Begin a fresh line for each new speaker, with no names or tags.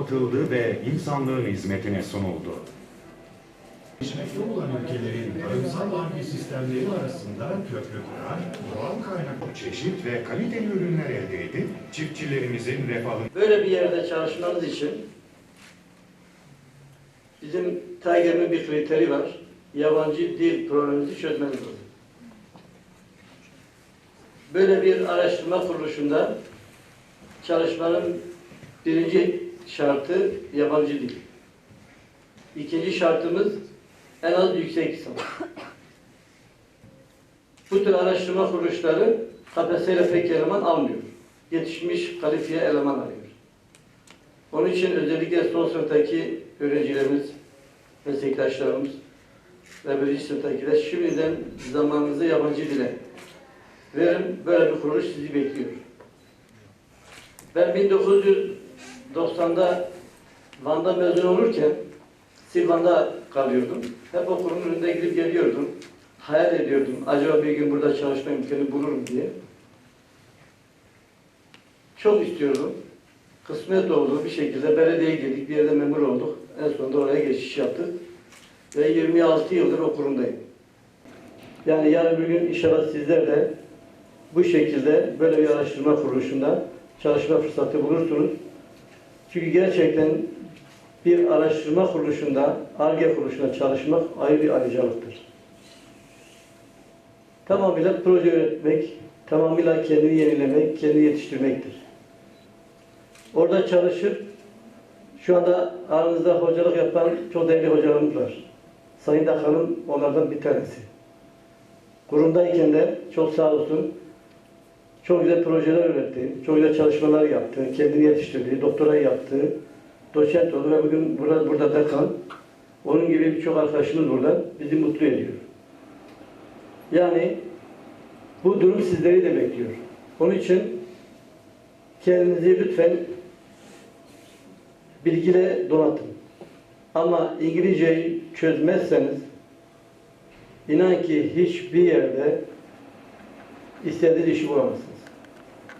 boşaltıldı ve insanlığın hizmetine sunuldu.
Gelişmekte olan ülkelerin tarımsal arge sistemleri arasında köprü kurar, doğal kaynaklı çeşit ve kaliteli ürünler elde edip çiftçilerimizin refahını
Böyle bir yerde çalışmamız için bizim TAGEM'in bir kriteri var. Yabancı dil problemimizi çözmemiz lazım. Böyle bir araştırma kuruluşunda çalışmanın birinci şartı yabancı dil. İkinci şartımız en az yüksek lisans. Bu tür araştırma kuruluşları KPSS ile pek eleman almıyor. Yetişmiş kalifiye eleman arıyor. Onun için özellikle son sınıftaki öğrencilerimiz, meslektaşlarımız ve birinci sınıftakiler şimdiden zamanınızı yabancı dile verin. Böyle bir kuruluş sizi bekliyor. Ben 1990'da Van'da mezun olurken Silvan'da kalıyordum. Hep o kurumun önünde gidip geliyordum. Hayal ediyordum. Acaba bir gün burada çalışma imkanı bulurum diye. Çok istiyordum. Kısmet oldu bir şekilde belediyeye girdik, bir yerde memur olduk. En sonunda oraya geçiş yaptık. Ve 26 yıldır o. Yani yarın bir gün inşallah sizler de bu şekilde böyle bir araştırma kuruluşunda çalışma fırsatı bulursunuz. Çünkü gerçekten bir araştırma kuruluşunda, ARGE kuruluşunda çalışmak ayrı bir ayrıcalıktır. Tamamıyla proje üretmek, tamamıyla kendini yenilemek, kendini yetiştirmektir. Orada çalışıp şu anda aranızda hocalık yapan çok değerli hocalarımız var. Sayın Bakanım onlardan bir tanesi. Kurumdayken de çok sağ olsun çok güzel projeler üretti, çok güzel çalışmalar yaptı, kendini yetiştirdi, doktora yaptı, doçent oldu ve bugün burada, burada dekan. Onun gibi birçok arkadaşımız burada bizi mutlu ediyor. Yani bu durum sizleri de bekliyor. Onun için kendinizi lütfen bilgiyle donatın. Ama İngilizceyi çözmezseniz inan ki hiçbir yerde istediğiniz işi bulamazsınız.